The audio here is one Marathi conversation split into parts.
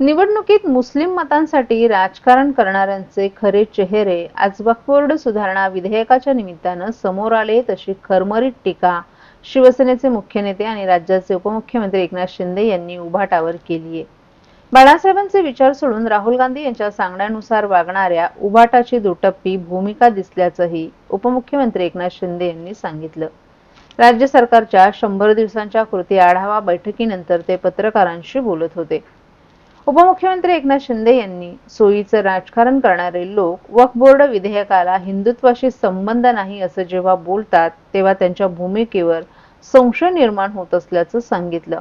निवडणुकीत मुस्लिम मतांसाठी राजकारण करणाऱ्यांचे खरे चेहरे आज वक्फ बोर्ड सुधारणा विधेयकाच्या निमित्तानं समोर आले तशी खरमरीत टीका शिवसेनेचे मुख्य नेते आणि राज्याचे उपमुख्यमंत्री एकनाथ शिंदे यांनी उभाटावर केली आहे. बाळासाहेबांचे विचार सोडून राहुल गांधी यांच्या सांगण्यानुसार वागणाऱ्या उभाटाची दुटप्पी भूमिका दिसल्याचंही उपमुख्यमंत्री एकनाथ शिंदे यांनी सांगितलं. राज्य सरकारच्या शंभर दिवसांच्या कृती आढावा बैठकीनंतर ते पत्रकारांशी बोलत होते. उपमुख्यमंत्री एकनाथ शिंदे यांनी सोयीचं राजकारण करणारे लोक वक्फ बोर्ड विधेयकाला हिंदुत्वाशी संबंध नाही असं जेव्हा बोलतात तेव्हा त्यांच्या भूमिकेवर संशय निर्माण होत असल्याचं सांगितलं.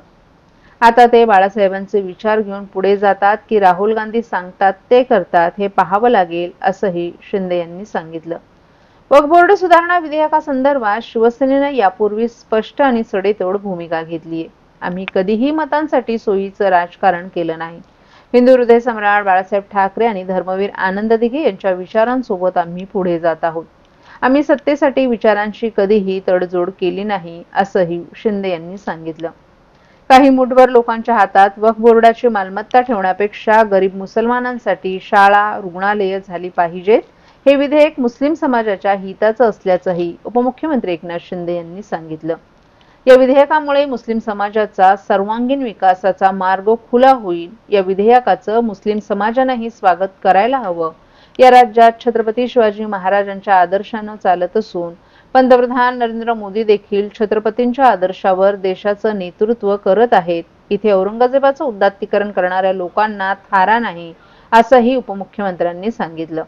आता ते बाळासाहेबांचे विचार घेऊन पुढे जातात की राहुल गांधी सांगतात ते करतात हे पाहावं लागेल असंही शिंदे यांनी सांगितलं. वक्फ बोर्ड सुधारणा विधेयकासंदर्भात शिवसेनेनं यापूर्वी स्पष्ट आणि सडेतोड भूमिका घेतली आहे आम्ही कधीही मतांसाठी सोयीचं राजकारण केलं नाही. हिंदू हृदय सम्राट बाळासाहेब ठाकरे आणि धर्मवीर आनंद दिघे यांच्या विचारांसोबत आम्ही पुढे जात आहोत. आम्ही सत्तेसाठी विचारांशी कधीही तडजोड केली नाही असंही शिंदे यांनी सांगितलं. काही मुठभर लोकांच्या हातात वक्फ बोर्डाची मालमत्ता ठेवण्यापेक्षा गरीब मुसलमानांसाठी शाळा रुग्णालय झाली पाहिजेत हे विधेयक मुस्लिम समाजाच्या हिताचं असल्याचंही उपमुख्यमंत्री एकनाथ शिंदे यांनी सांगितलं. या विधेयकामुळे मुस्लिम समाजाचा सर्वांगीण विकासाचा मार्ग खुला होईल. या विधेयकाचं मुस्लिम समाजानंही स्वागत करायला हवं. या राज्यात छत्रपती शिवाजी महाराजांच्या आदर्शानं चालत असून पंतप्रधान नरेंद्र मोदी देखील छत्रपतींच्या आदर्शावर देशाचं नेतृत्व करत आहेत. इथे औरंगजेबाचं उदात्तीकरण करणाऱ्या लोकांना थारा नाही असंही उपमुख्यमंत्र्यांनी सांगितलं.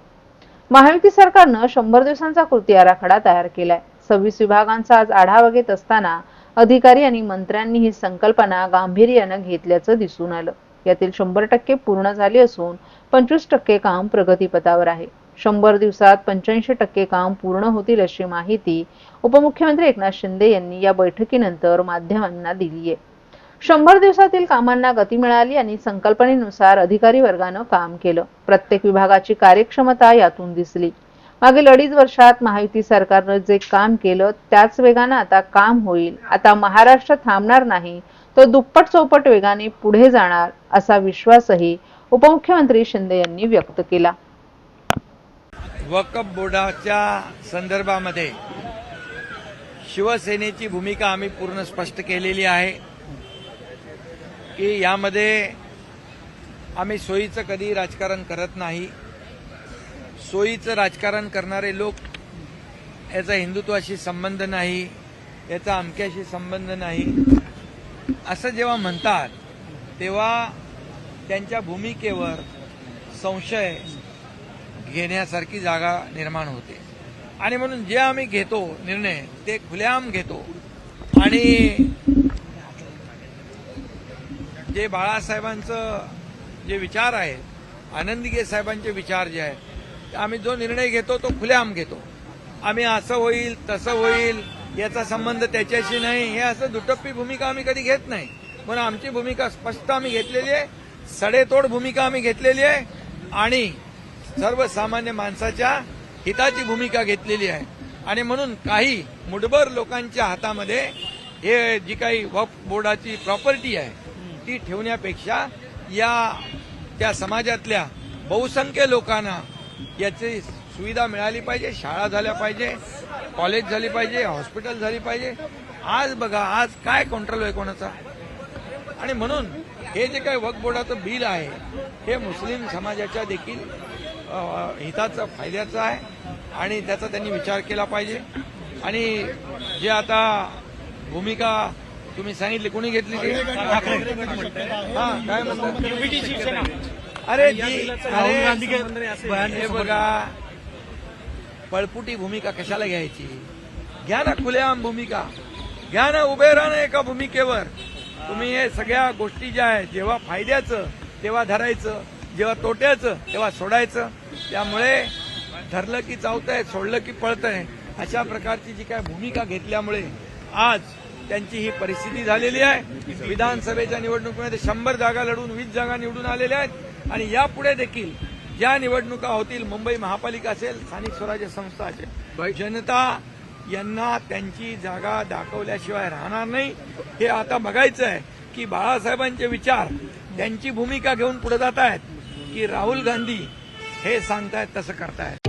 महायुती सरकारनं शंभर दिवसांचा कृती आराखडा तयार केलाय. सव्वीस विभागांचा आज आढावा घेत असताना अधिकारी आणि मंत्र्यांनी ही संकल्पना गांभीर्यानं घेतल्याचं दिसून आलं. यातील शंभर टक्के पूर्ण झाले असून पंचवीस टक्के काम प्रगतीपथावर आहे. शंभर दिवसात पंच्याऐंशी टक्के काम पूर्ण होतील अशी माहिती उपमुख्यमंत्री एकनाथ शिंदे यांनी या बैठकीनंतर माध्यमांना दिली आहे. शंभर दिवसातील कामांना गती मिळाली आणि संकल्पनेनुसार अधिकारी वर्गानं काम केलं. प्रत्येक विभागाची कार्यक्षमता यातून दिसली. मागील अडीच वर्षात महायुती सरकारनं जे काम केलं त्याच वेगानं आता काम होईल. आता महाराष्ट्र थांबणार नाही तो दुप्पट चौपट वेगाने पुढे जाणार असा विश्वासही उपमुख्यमंत्री शिंदे यांनी व्यक्त केला. वकफ बोर्डाच्या संदर्भामध्ये शिवसेनेची भूमिका आम्ही पूर्ण स्पष्ट केलेली आहे की यामध्ये आम्ही सोयीचं कधी राजकारण करत नाही. सोयीचं राजकारण करणारे लोक याचा हिंदुत्वाशी संबंध नाही याचा अमक्याशी संबंध नाही. असं जेव्हा म्हणतात तेव्हा त्यांच्या भूमिकेवर संशय घेण्यासारखी जागा निर्माण होते. आणि म्हणून जे आम्ही घेतो निर्णय ते खुलेआम घेतो. आणि जे बाळासाहेबांचं जे विचार आहेत आनंदीगे साहेबांचे विचार जे आहेत आम्ही जो निर्णय घेतो तो खुलेआम घेतो. आम्ही असं होईल तसं होईल याचा संबंध त्याच्याशी नाही. हे असं दुटप्पी भूमिका आम्ही कधी घेत नाही. म्हणून आमची भूमिका स्पष्ट आम्ही घेतलेली आहे. सडेतोड भूमिका आम्ही घेतलेली आहे. आणि सर्वसामान्य माणसाच्या हिताची भूमिका घेतलेली आहे. आणि म्हणून काही मुठभर लोकांच्या हातामध्ये हे जी काही वक्फ बोर्डाची प्रॉपर्टी आहे ती ठेवण्यापेक्षा या त्या समाजातल्या बहुसंख्य लोकांना याची सुविधा मिळाली पाहिजे शाळा झाल्या पाहिजे कॉलेज झाली पाहिजे हॉस्पिटल झाली पाहिजे. आज बघा आज काय कंट्रोल आहे कोणाचा? आणि म्हणून हे जे काही वक्फ बोर्डाचं बिल आहे हे मुस्लिम समाजाच्या देखील हिताचं फायद्याचं आहे. आणि त्याचा त्यांनी विचार केला पाहिजे. आणि जे आता भूमिका तुम्ही सांगितली कोणी घेतली ती? हा काय म्हणतो अरे जी अरे हे बघा. पळपुटी भूमिका कशाला घ्यायची? घ्या ना खुलेआम भूमिका. घ्या ना उभे राहा ना एका भूमिकेवर. तुम्ही हे सगळ्या गोष्टी ज्या आहेत जेव्हा फायद्याचं तेव्हा धरायचं जेव्हा तोट्याचं तेव्हा सोडायचं त्यामुळे धरलं की चावतंय सोडलं की पळतंय अशा प्रकारची जी काय भूमिका घेतल्यामुळे आज त्यांची ही परिस्थिती झालेली आहे. विधानसभेच्या निवडणुकीमध्ये शंभर जागा लढून वीस जागा निवडून आलेल्या आहेत. आणि यापुढे देखील ज्या निवडणुका होतील मुंबई महापालिका असेल स्थानिक स्वराज्य संस्था असेल जनता यांना त्यांची जागा दाखवल्याशिवाय राहणार नाही. हे आता बघायचं आहे की बाळासाहेबांचे विचार त्यांची भूमिका घेऊन पुढे जात आहेत की राहुल गांधी हे सांगतायत तसं करतायत.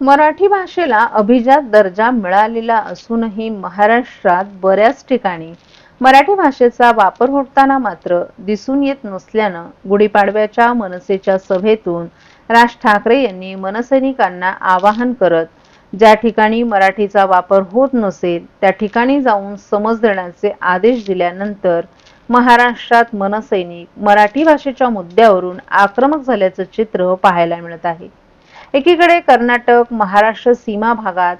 मराठी भाषेला अभिजात दर्जा मिळालेला असूनही महाराष्ट्रात बऱ्याच ठिकाणी मराठी भाषेचा वापर होताना मात्र दिसून येत नसल्यानं गुढीपाडव्याच्या मनसेच्या सभेतून राज ठाकरे यांनी मनसैनिकांना आवाहन करत ज्या ठिकाणी मराठीचा वापर होत नसेल त्या ठिकाणी जाऊन समज देण्याचे आदेश दिल्यानंतर महाराष्ट्रात मनसैनिक मराठी भाषेच्या मुद्द्यावरून आक्रमक झाल्याचं चित्र पाहायला मिळत आहे. एकीकडे कर्नाटक महाराष्ट्र सीमा भागात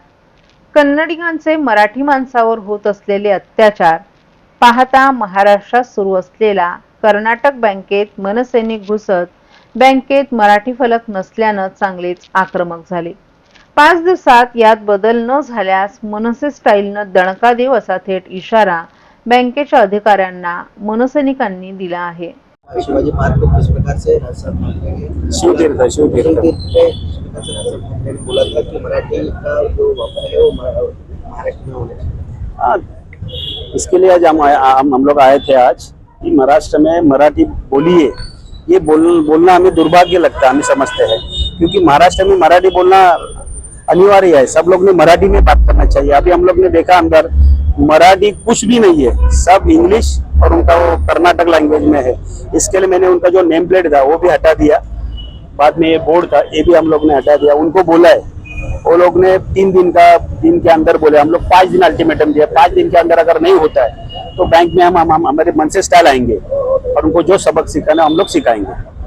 कन्नडिगांचे मराठी माणसावर होत असलेले अत्याचार पाहता महाराष्ट्रात सुरू असलेला कर्नाटक बँकेत मनसैनिक घुसत बँकेत मराठी फलक नसल्यानं चांगलेच आक्रमक झाले. पाच दिवसात यात बदल न झाल्यास मनसे स्टाईलनं दणका देव असा थेट इशारा बँकेच्या अधिकाऱ्यांना मनसैनिकांनी दिला आहे. शिवाजी पार्क में किस प्रकार से राजस्थान में शिवतीर्थ शिवतीर्थ में बोला था कि मराठी का जो वापर है वो महाराष्ट्र में होना हाँ इसके लिए आज हम हम हम लोग आए थे आज कि महाराष्ट्र में मराठी बोलिए। ये बोल बोलना हमें दुर्भाग्य लगता है हमें समझते हैं। क्योंकि महाराष्ट्र में मराठी बोलना अनिवार्य है। सब लोग ने मराठी में बात करना चाहिए। अभी हम लोग ने देखा अंदर मराठी कुछ भी नहीं है। सब इंग्लिश और उनका वो कर्नाटक लैंग्वेज में है। इसके लिए मैंने उनका जो नेम प्लेट था वो भी हटा दिया। बाद में ये बोर्ड था ये भी हम लोग ने हटा दिया। उनको बोला है वो लोग ने तीन दिन का दिन के अंदर बोले हम लोग पाँच दिन अल्टीमेटम दिया। पाँच दिन के अंदर अगर नहीं होता है तो बैंक में हम, हम, हम हमारे मन से स्टाइल आएँगे। और उनको जो सबक सिखाना हम लोग सिखाएँगे।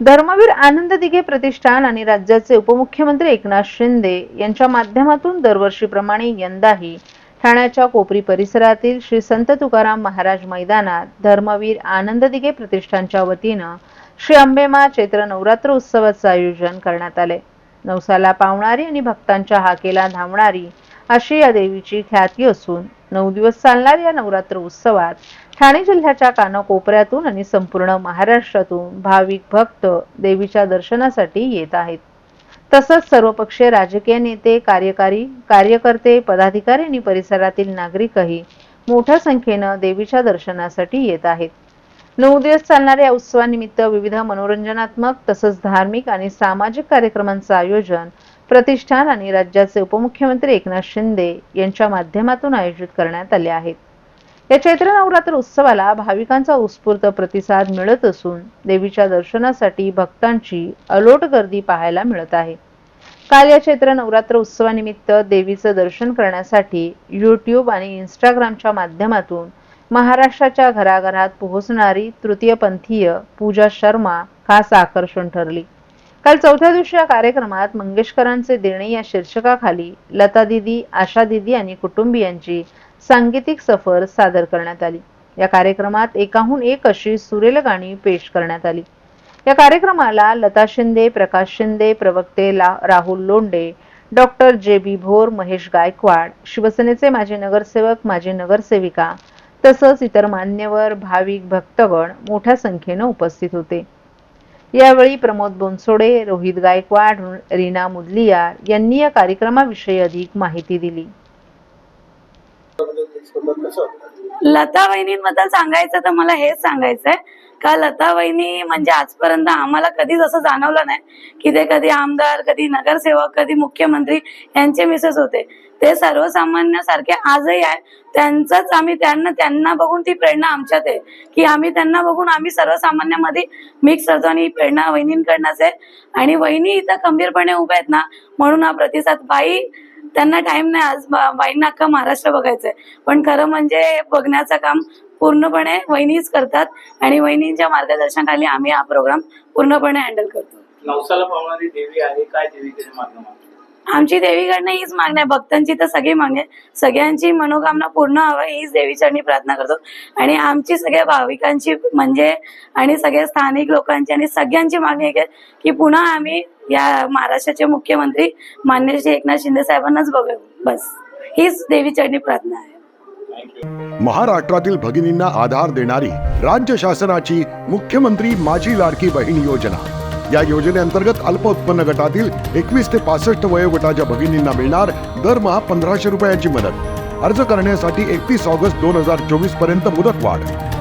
धर्मवीर आनंद दिघे प्रतिष्ठान आणि राज्याचे उपमुख्यमंत्री एकनाथ शिंदे यांच्या माध्यमातून दरवर्षीप्रमाणे यंदाही ठाण्याच्या कोपरी परिसरातील श्री संत तुकाराम महाराज मैदानात धर्मवीर आनंद दिघे प्रतिष्ठानच्या वतीनं श्री अंबेमा चैत्र नवरात्र उत्सवाचं आयोजन करण्यात आले नवसाला पावणारी आणि भक्तांच्या हाकेला धावणारी अशी या देवीची ख्याती असून नऊ दिवस चालणाऱ्या या नवरात्र उत्सवात ठाणे जिल्ह्याच्या कानाकोपऱ्यातून आणि संपूर्ण महाराष्ट्रातून भाविक भक्त देवीच्या दर्शनासाठी येत आहेत. तसंच सर्वपक्षीय राजकीय नेते कार्यकारी कार्यकर्ते पदाधिकारी आणि परिसरातील नागरिकही मोठ्या संख्येनं देवीच्या दर्शनासाठी येत आहेत. नऊ दिवस चालणाऱ्या या उत्सवानिमित्त विविध मनोरंजनात्मक तसंच धार्मिक आणि सामाजिक कार्यक्रमांचं आयोजन प्रतिष्ठान आणि राज्याचे उपमुख्यमंत्री एकनाथ शिंदे यांच्या माध्यमातून आयोजित करण्यात आले आहेत. या चैत्र नवरात्र उत्सवाला भाविकांचा उत्स्फूर्त प्रतिसाद मिळत असून देवीच्या दर्शनासाठी भक्तांची अलोट गर्दी पाहायला मिळत आहे. काल या चैत्र नवरात्र उत्सवानिमित्त देवीचं दर्शन करण्यासाठी युट्यूब आणि इंस्टाग्रामच्या माध्यमातून महाराष्ट्राच्या घराघरात पोहोचणारी तृतीयपंथीय पूजा शर्मा खास आकर्षण ठरली. काल चौथ्या दिवशी या कार्यक्रमात मंगेशकरांचे देणे या शीर्षकाखाली लता दिदी आशा दिदी आणि कुटुंबियांची सांगीतिक सफर सादर करण्यात आली. या कार्यक्रमात एकाहून एक अशी सुरेल गाणी पेश करण्यात आली. या कार्यक्रमाला लता शिंदे प्रकाश शिंदे प्रवक्ते ला- राहुल लोंडे डॉक्टर जे बी भोर महेश गायकवाड शिवसेनेचे माजी नगरसेवक माजी नगरसेविका तसंच इतर मान्यवर भाविक भक्तगण मोठ्या संख्येनं उपस्थित होते. यावेळी प्रमोद बोनसोडे रोहित गायकवाड रीना मुदलियार यांनी या कार्यक्रमाविषयी अधिक माहिती दिली. लता वहिनींबद्दल सांगायचं तर मला हेच सांगायचंय. का लता वहिनी म्हणजे आजपर्यंत आम्हाला कधीच असं जाणवलं नाही की ते कधी आमदार कधी नगरसेवक कधी मुख्यमंत्री यांचे मिसेस होते. ते सर्वसामान्य सारखे आजही आहे त्यांचंच आम्ही त्यांना त्यांना बघून ती प्रेरणा आमच्यात आहे. की आम्ही त्यांना बघून आम्ही सर्वसामान्यामध्ये मिक्स करतो आणि प्रेरणा वहिनींकडनंच आहे. आणि वहिनी इथं खंबीरपणे उभ्या आहेत ना म्हणून हा प्रतिसाद बाई त्यांना टाइम नाही. आज बाईंना अख्खा महाराष्ट्र बघायचंय. पण खरं म्हणजे बघण्याचं काम पूर्णपणे वहिनीच करतात आणि वहिनींच्या मार्गदर्शनाखाली आम्ही हा प्रोग्राम पूर्णपणे हँडल करतो. नवसाला पावणारी देवी आहे काय आमची देवीकडनं हीच मागणी आहे. भक्तांची तर सगळी मागणी आहे. सगळ्यांची मनोकामना पूर्ण व्हावी हीच देवीचरणी प्रार्थना करतो. आणि आमची सगळ्या भाविकांची म्हणजे आणि सगळ्या स्थानिक लोकांची आणि सगळ्यांची मागणी आहे की पुन्हा आम्ही या महाराष्ट्राचे मुख्यमंत्री मान्य श्री एकनाथ शिंदे साहेबांनाच बघू बस. हीच देवीचरणी प्रार्थना आहे. महाराष्ट्रातील भगिनींना आधार देणारी राज्य शासनाची मुख्यमंत्री माझी लाडकी बहीण योजना. या योजनेअंतर्गत अल्प उत्पन्न गटातील एकवीस ते पासष्ट वयोगटाच्या भगिनींना मिळणार दरमहा पंधराशे रुपयांची मदत. अर्ज करण्यासाठी एकतीस ऑगस्ट दोन हजार चोवीसपर्यंत मुदत वाढ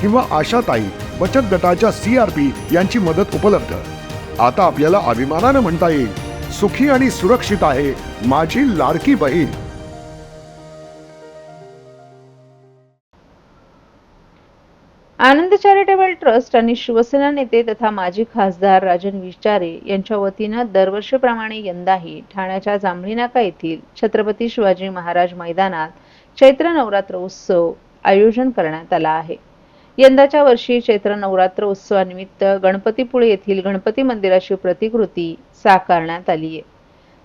किंवा आशाताई बचत गटाच्या सी आरबी यांची मदत उपलब्ध. आता आपल्याला अभिमानानं म्हणता येईल सुखी आणि सुरक्षित आहे माझी लाडकी बहीण. आनंद चॅरिटेबल ट्रस्ट आणि शिवसेना नेते तथा माजी खासदार राजन विचारे यांच्या वतीनं दरवर्षीप्रमाणे यंदाही ठाण्याच्या जांभळी नाका येथील छत्रपती शिवाजी महाराज मैदानात चैत्र नवरात्र उत्सव आयोजन करण्यात आला आहे. यंदाच्या वर्षी चैत्र नवरात्र उत्सवानिमित्त गणपतीपुळे येथील गणपती मंदिराची प्रतिकृती साकारण्यात आली आहे.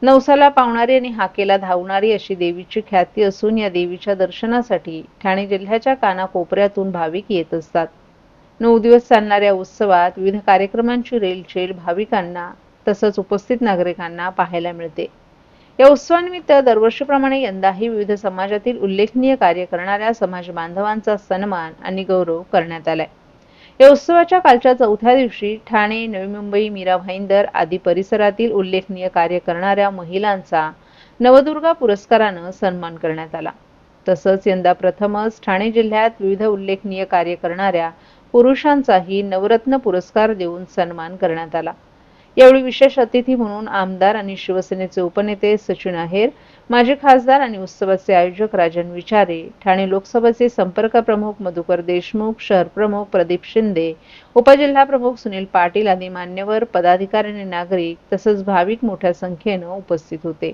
नवसाला पावणारी आणि हाकेला धावणारी अशी देवीची ख्याती असून या देवीच्या दर्शनासाठी ठाणे जिल्ह्याच्या कानाकोपऱ्यातून भाविक येत असतात. नऊ दिवस चालणाऱ्या उत्सवात विविध कार्यक्रमांची रेलचेल भाविकांना तसंच उपस्थित नागरिकांना पाहायला मिळते. या उत्सवानिमित्त दरवर्षीप्रमाणे यंदाही विविध समाजातील उल्लेखनीय कार्य करणाऱ्या समाज बांधवांचा सन्मान आणि गौरव करण्यात आलाय. या उत्सवाच्या कालच्या चौथ्या दिवशी ठाणे नवी मुंबई मीरा भाईंदर आदी परिसरातील उल्लेखनीय कार्य करणाऱ्या महिलांचा नवदुर्गा पुरस्कारानं सन्मान करण्यात आला. तसंच यंदा प्रथमच ठाणे जिल्ह्यात विविध उल्लेखनीय कार्य करणाऱ्या पुरुषांचाही नवरत्न पुरस्कार देऊन सन्मान करण्यात आला. यावेळी विशेष अतिथी म्हणून आमदार आणि शिवसेनेचे उपनेते सचिन आहेर माजी खासदार आणि उत्सवाचे आयोजक राजन विचारे ठाणे लोकसभेचे संपर्क प्रमुख मधुकर देशमुख शहर प्रमुख प्रदीप शिंदे उपजिल्हा प्रमुख सुनील पाटील आदी मान्यवर पदाधिकारी आणि नागरिक तसंच भाविक मोठ्या संख्येनं उपस्थित होते.